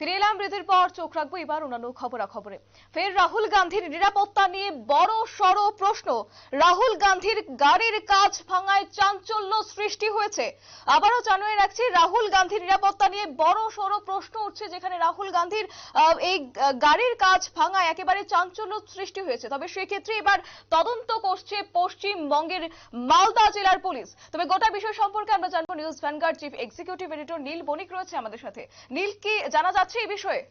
ফিরে এলাম বিরতির পর চোখ রাখব, এবার অন্যান্য খবরাখবরে। ফের রাহুল গান্ধীর নিরাপত্তা নিয়ে বড় সড় প্রশ্ন। রাহুল গান্ধীর গাড়ির কাজ ভাঙায় চাঞ্চল্য সৃষ্টি হয়েছে। আবারও জানিয়ে রাখছি, রাহুল গান্ধীর নিরাপত্তা নিয়ে বড় সড় প্রশ্ন উঠছে, যেখানে রাহুল গান্ধীর এই গাড়ির কাজ ভাঙায় একেবারে চাঞ্চল্য সৃষ্টি হয়েছে। তবে সেক্ষেত্রে এবার তদন্ত করছে পশ্চিমবঙ্গের মালদা জেলার পুলিশ। তবে গোটা বিষয় সম্পর্কে আমরা জানব, news Vanguard chief executive editor Neel Banik রয়েছে আমাদের সাথে। নীল কি জানা যাচ্ছে এই বিষয়ে?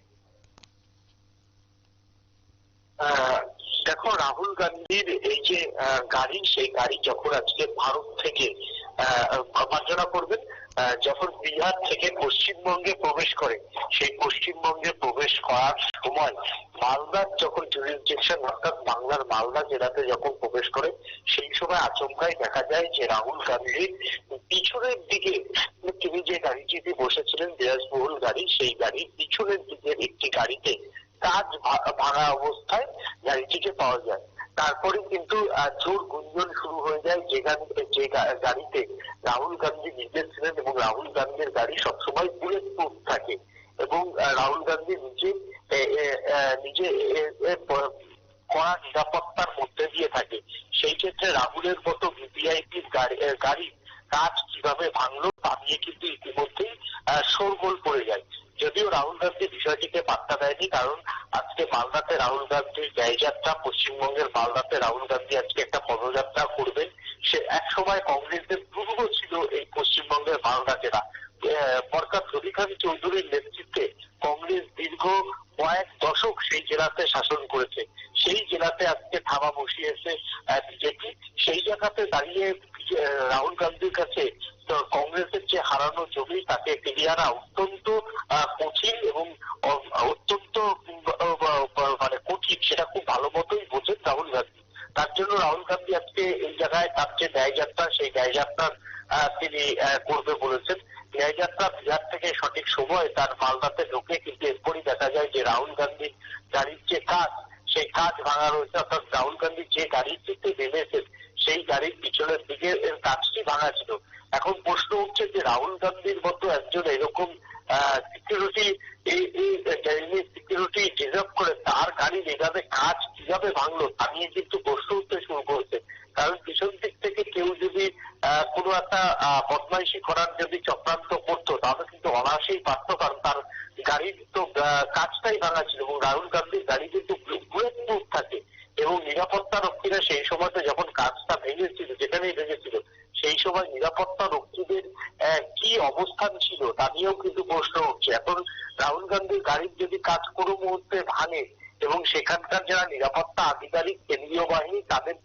দেখো, রাহুল গান্ধীর এই যে গাড়ি, সেই গাড়ি যখন আজকে ভারত থেকে মার্জনা করবেন যখন বিহার থেকে পশ্চিমবঙ্গে প্রবেশ করে, সেই পশ্চিমবঙ্গে প্রবেশ করার সময় মালদার যখন জুরিসডিকশন অর্থাৎ বাংলার মালদা জেলাতে যখন প্রবেশ করে, সেই সময় আচমকাই দেখা যায় যে রাহুল গান্ধীর পিছনের দিকে তিনি যে গাড়িটিতে বসেছিলেন, বিলাসবহুল গাড়ি, সেই গাড়ির পিছনের দিকের একটি গাড়িতে কাজ ভাঙা অবস্থায় গাড়িটিকে পাওয়া যায়। তারপরে কিন্তু জোর গুঞ্জন শুরু হয়ে যায় যেখান, যে গাড়িতে রাহুল গান্ধী নিজে ছিলেন এবং রাহুল গান্ধীর গাড়ি সবসময় বুলেট প্রুফ থাকে এবং রাহুল গান্ধী নিজে নিজে কড়া নিরাপত্তার মধ্যে দিয়ে থাকে। সেই ক্ষেত্রে রাহুলের মতো ভিভিআইপির গাড়ি কাজ কীভাবে ভাঙলো তা নিয়ে কিন্তু ইতিমধ্যেই শোরগোল পড়ে যায়। যদিও রাহুল গান্ধী বিষয়টিকে পাত্তা দেয়নি কারণ আজকে মালদাতে রাহুল গান্ধীর ন্যায়যাত্রা পশ্চিমবঙ্গের মালদাতে রাহুল গান্ধী আজকে একটা পদযাত্রা করবেন। সে এক সময় কংগ্রেসের দুর্গ ছিল এই পশ্চিমবঙ্গের মালদা জেলা আহ, বরকাত রবিখান চৌধুরীর নেতৃত্বে কংগ্রেস দীর্ঘ কয়েক দশক সেই জেলাতে শাসন করেছে। সেই জেলাতে আজকে থাবা বসিয়েছে বিজেপি। সেই জায়গাতে দাঁড়িয়ে রাহুল গান্ধীর কাছে কংগ্রেসের যে হারানো জমি তাকে ফিরিয়ে আনা অত্যন্ত কঠিন এবং অত্যন্ত মানে কঠিন সেটা খুব ভালো মতোই বোঝেন রাহুল গান্ধী। তার জন্য রাহুল গান্ধী আজকে এই জায়গায় তার যে ন্যায়যাত্রা সেই ন্যায়যাত্রার আহ, তিনি করবে বলেছেন। ন্যায়যাত্রা বিহার থেকে সঠিক সময় তার মালদাতে ঢুকে কিন্তু এরপরই দেখা যায় যে রাহুল গান্ধীর গাড়ির যে কাজ, সেই কাজ ভাঙা রয়েছে, অর্থাৎ রাহুল গান্ধী যে গাড়িটিতে নেমেছেন, সেই গাড়ির পিছনের দিকে এর কাজটি ভাঙা ছিল। এখন প্রশ্ন উঠছে যে রাহুল গান্ধীর মতো একজন এরকম সিকিউরিটি সিকিউরিটি ডিজার্ভ করে তার গাড়ির এভাবে কাজ কীভাবে ভাঙলো তা নিয়ে কিন্তু প্রশ্ন উঠতে শুরু করেছে কারণ পিছন দিক থেকে কেউ যদি কোনো একটা বদমাইশি করার যদি চক্রান্ত করতো, তাহলে কিন্তু অনায়াসেই পারতো, কারণ তার গাড়ির তো কাজটাই ভাঙা ছিল এবং রাহুল গান্ধীর গাড়ি কিন্তু বুলেট প্রুফ থাকে এবং নিরাপত্তা রক্ষীরা সেই সময়তে যখন কাজটা ভেঙেছিল, যেখানেই ভেঙেছিল, সেই সময় নিরাপত্তা রক্ষীদের কি অবস্থান ছিল, তা নিয়েও কিন্তু প্রশ্ন উঠছে। এখন রাহুল গান্ধীর গাড়ির যদি কাজ কোনো মুহূর্তে ভাঙে এবং সেখানকার যারা নিরাপত্তা আধিকারিক, কেন্দ্রীয় বাহিনী, তাদের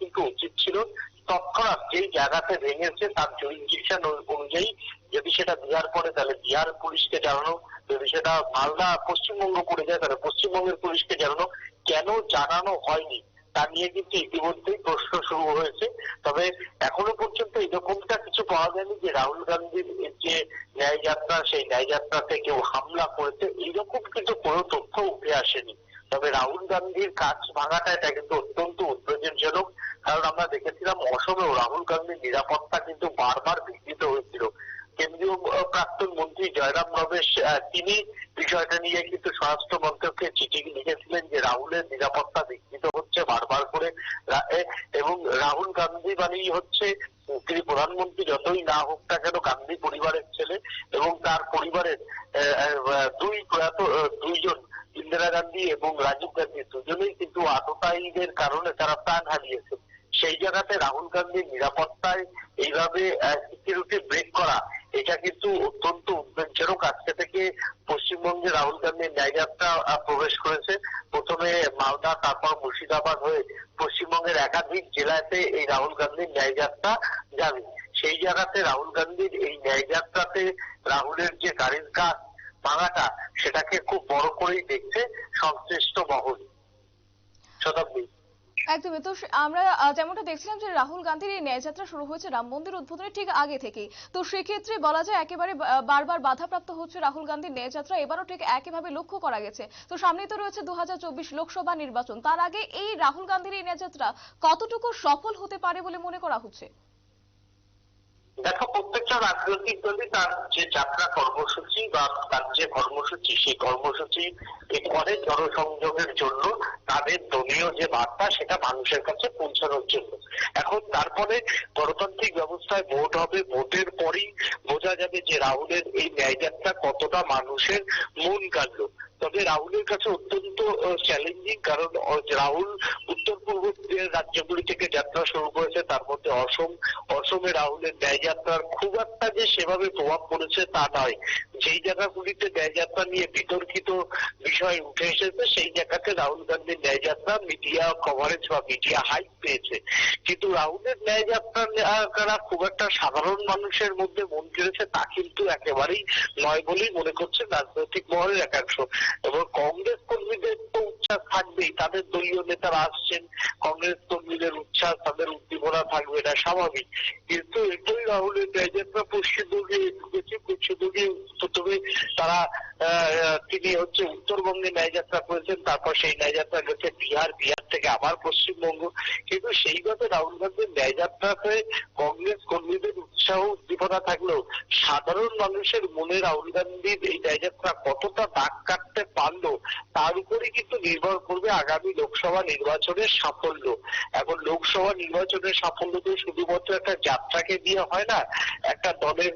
তৎক্ষণাৎ যেই জায়গাতে ভেঙেছে তার জুরিডিকশন অনুযায়ী যদি সেটা বিহার পড়ে তাহলে বিহার পুলিশকে জানানো, যদি সেটা মালদা পশ্চিমবঙ্গ পড়ে যায় তাহলে পশ্চিমবঙ্গের পুলিশকে জানানো, কেন জানানো হয়নি? তা নিয়ে কিন্তু ইতিমধ্যেই প্রশ্ন শুরু হয়েছে। তবে এখনও পর্যন্ত এরকমটা কিছু পাওয়া যায়নি যে রাহুল গান্ধীর যে ন্যায় যাত্রা, সেই ন্যায় যাত্রাতে কেউ হামলা করেছে, এইরকম কিন্তু কোনো তথ্য উঠে আসেনি। তবে রাহুল গান্ধীর কাজ ভাঙাটা, এটা কিন্তু অত্যন্ত উদ্বেগজনক কারণ আমরা দেখেছিলাম অসমেও রাহুল গান্ধীর নিরাপত্তা কিন্তু বারবার বিঘ্নিত হয়েছিল। কেন্দ্রীয় প্রাক্তন মন্ত্রী জয়রাম রমেশ তিনি বিষয়টা নিয়ে কিন্তু স্বরাষ্ট্র মন্ত্রককে চিঠি লিখেছিলেন যে রাহুলের নিরাপত্তা বিঘ্নিত হচ্ছে বারবার করে। এবং রাহুল গান্ধী মানেই হচ্ছে তিনি প্রধানমন্ত্রী যতই না হোক না কেন গান্ধী পরিবারের ছেলে এবং তার পরিবারের দুই প্রয়াত দুইজন, ইন্দিরা গান্ধী এবং রাজীব গান্ধী, দুজনেই কিন্তু আততায়ীদের কারণে তারা প্রাণ হারিয়েছে সেই জায়গাতে রাহুল গান্ধীর নিরাপত্তায় এইভাবে সিকিউরিটি ব্রেক করা, এটা কিন্তু অত্যন্ত উদ্বেগজনক। আজকে থেকে পশ্চিমবঙ্গে রাহুল গান্ধীর ন্যায়যাত্রা প্রবেশ করেছে। প্রথমে মালদা, তারপর মুর্শিদাবাদ হয়ে পশ্চিমবঙ্গের একাধিক জেলাতে এই রাহুল গান্ধীর ন্যায়যাত্রা যাবে সেই জায়গাতে রাহুল গান্ধীর এই ন্যায়যাত্রাতে রাহুলের যে গাড়ির কাজ ভাঙাটা, সেটাকে খুব বড় করেই দেখছে সংশ্লিষ্ট মহল। শতাব্দী। একদমই। তো আমরা যেমনটা দেখছিলাম যে রাহুল গান্ধীর এই ন্যায়যাত্রা শুরু হয়েছে রাম মন্দির উদ্বোধনের ঠিক আগে থেকে তো সেক্ষেত্রে বলা যায় একেবারে বারবার বাধাপ্রাপ্ত হচ্ছে রাহুল গান্ধীর ন্যায়যাত্রা। এবারও ঠিক একইভাবে লক্ষ্য করা গেছে। তো সামনেই তো রয়েছে দু হাজার চব্বিশ লোকসভা নির্বাচন। তার আগে এই রাহুল গান্ধীর এই ন্যায়যাত্রা কতটুকু সফল হতে পারে বলে মনে করা হচ্ছে? দেখো, প্রত্যেকটা রাজনৈতিক দলই তার যে যাত্রা কর্মসূচি বা তার যে কর্মসূচি, সেই কর্মসূচি করে জনসংযোগের জন্য তাদের দলীয় যে বার্তা, সেটা মানুষের কাছে পৌঁছানোর জন্য। এখন তারপরে গণতান্ত্রিক ব্যবস্থায় ভোট হবে, ভোটের পরেই বোঝা যাবে যে রাহুলের এই ন্যায়যাত্রা কতটা মানুষের মন কাড়লো। তবে রাহুলের কাছে অত্যন্ত চ্যালেঞ্জিং কারণ রাহুল উত্তর পূর্বের রাজ্যগুলি থেকে যাত্রা শুরু করেছে, তার মধ্যে অসম, অসমে রাহুলের ন্যায়যাত্রার খুব একটা যে সেভাবে প্রভাব পড়েছে তা নয়। যেই জায়গাগুলিতে ন্যায়যাত্রা নিয়ে বিতর্কিত বিষয় উঠে এসেছে, সেই জায়গাতে রাহুল গান্ধীর ন্যায়যাত্রা মিডিয়া কভারেজ বা মিডিয়া হাইপ পেয়েছে। কিন্তু রাহুলের ন্যায়যাত্রা খুব একটা সাধারণ মানুষের মধ্যে মন কেড়েছে তা কিন্তু একেবারেই নয় বলেই মনে করছে রাজনৈতিক মহলের একাংশ। এবং কংগ্রেস কর্মীদের তো উচ্ছ্বাস থাকবেই, তাদের দলীয় নেতারা আসছেন, কংগ্রেস কর্মীদের উচ্ছ্বাস, তাদের উদ্দীপনা থাকবে, এটা স্বাভাবিক। কিন্তু এটাই রাহুলের ন্যায়যাত্রা পশ্চিমবঙ্গে ঢুকেছে পশ্চিমবঙ্গে প্রথমে তারা তিনি হচ্ছে উত্তরবঙ্গে ন্যায়যাত্রা করেছেন, তারপর সেই ন্যায়যাত্রা গেছে বিহার বিহার থেকে আবার পশ্চিমবঙ্গ। কিন্তু সেইভাবে রাহুল গান্ধীর ন্যায়যাত্রাতে কংগ্রেস কর্মীদের উৎসাহ উদ্দীপনা থাকলেও সাধারণ মানুষের মনে রাহুল গান্ধীর এই ন্যায়যাত্রা কতটা দাগ কাটতে পারল, তার উপরে কিন্তু নির্ভর করবে আগামী লোকসভা নির্বাচনের সাফল্য। এখন লোকসভা নির্বাচনের সাফল্য তো শুধুমাত্র একটা যাত্রাকে দিয়ে হয় না, একটা দলের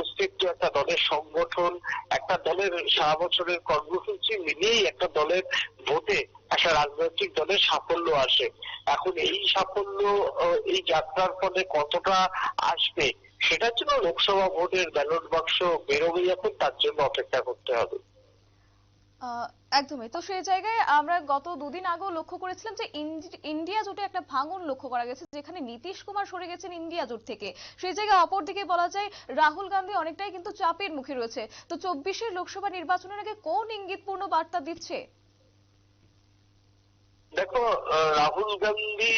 অস্তিত্ব, একটা দলের সংগঠন, একটা দলের সারা বছরের কর্মসূচি মিলিয়েই একটা দলের ভোটে একটা রাজনৈতিক দলের সাফল্য আসে। এখন এই সাফল্য এই যাত্রার ফলে কতটা আসবে সেটার জন্য লোকসভা ভোটের ব্যালট বাক্স বেরোবে এখন তার জন্য অপেক্ষা করতে হবে। একদমই। তো সেই জায়গায় আমরা গত দুদিন আগেও লক্ষ্য করেছিলাম যে ইন্ডিয়া জোটে একটা ভাঙন লক্ষ্য করা গেছে, যেখানে নীতিশ কুমার সরে গেছেন ইন্ডিয়া জোট থেকে। সেই জায়গায় অপরদিকে বলা যায়, রাহুল গান্ধী অনেকটাই কিন্তু চাপের মুখে রয়েছে। তো চব্বিশের লোকসভা নির্বাচনের আগে কোন ইঙ্গিতপূর্ণ বার্তা দিচ্ছে? দেখো রাহুল গান্ধী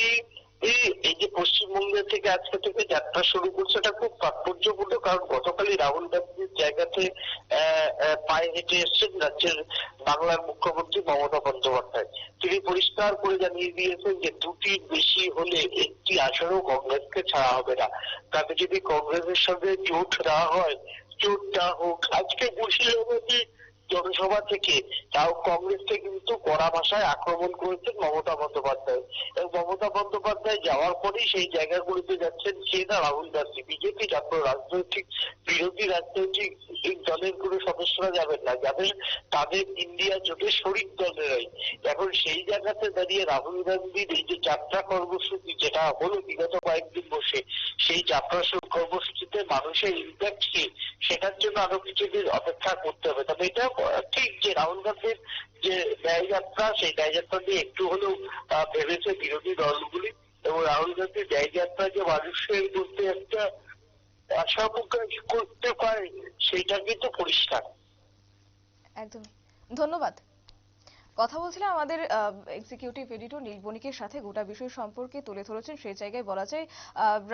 এই যে পশ্চিমবঙ্গ থেকে আজকে থেকে যাত্রা শুরু করছে, এটা খুব তাৎপর্যপূর্ণ, কারণ গতকালই রাহুল গান্ধীর জায়গাতে পায়ে হেঁটে এসছেন রাজ্যের বাংলার মুখ্যমন্ত্রী মমতা বন্দ্যোপাধ্যায়। তিনি পরিষ্কার করে জানিয়ে দিয়েছেন যে দুটি বেশি হলে একটি আসনেও কংগ্রেসকে ছাড়া হবে না। তাতে যদি কংগ্রেসের সঙ্গে জোট না হয় জোট না হোক, আজকে মুর্শিদাবাদী জনসভা থেকে তাও কংগ্রেসকে কিন্তু কড়া ভাষায় আক্রমণ করেছেন মমতা বন্দ্যোপাধ্যায়। এবং মমতা বন্দ্যোপাধ্যায় যাওয়ার পরেই সেই জায়গাগুলিতে যাচ্ছেন সে না রাহুল গান্ধী। বিজেপি যত রাজনৈতিক, বিরোধী রাজনৈতিক দলের কোনো সদস্যরা যাবেন না। যাবেন তাদের ইন্ডিয়া জোটের শরিক দলেরাই। এখন সেই জায়গাতে দাঁড়িয়ে রাহুল গান্ধীর এই যে যাত্রা কর্মসূচি, যেটা হলো বিগত কয়েকদিন বসে, সেই যাত্রা কর্মসূচিতে মানুষের ইম্প্যাক্ট কি, সেটার জন্য আরও কিছুদিন অপেক্ষা করতে হবে। তবে এটা ঠিক যে রাহুল গান্ধীর যে ব্যয়যাত্রা সেই ব্যয়যাত্রা নিয়ে একটু হলেও ভেবেছে বিরোধী দলগুলি এবং রাহুল গান্ধীর ব্যয়যাত্রা যে মানুষের মধ্যে একটা আশা প্রকাশ করতে পারে, সেটা কিন্তু পরিষ্কার। একদম ধন্যবাদ। কথা বলছিলাম আমাদের এক্সিকিউটিভ এডিটর নীলবণিকের সাথে। গোটা বিষয় সম্পর্কে তুলে ধরেছেন। সেই জায়গায় বলা যায়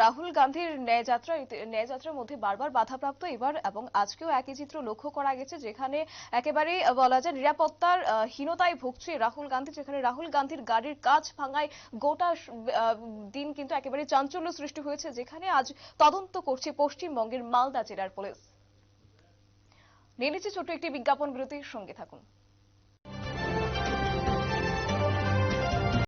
রাহুল গান্ধীর ন্যায়যাত্রা ন্যায়যাত্রার মধ্যে বারবার বাধাপ্রাপ্ত এবার এবং আজকেও একই চিত্র লক্ষ্য করা গেছে, যেখানে একেবারেই বলা যায় নিরাপত্তার হীনতায় ভুগছে রাহুল গান্ধী, যেখানে রাহুল গান্ধীর গাড়ির কাজ ভাঙায় গোটা দিন কিন্তু একেবারে চাঞ্চল্য সৃষ্টি হয়েছে, যেখানে আজ তদন্ত করছে পশ্চিমবঙ্গের মালদা জেলার পুলিশ। নিয়ে নিচ্ছে ছোট্ট একটি বিজ্ঞাপন বিরতির সঙ্গে থাকুন।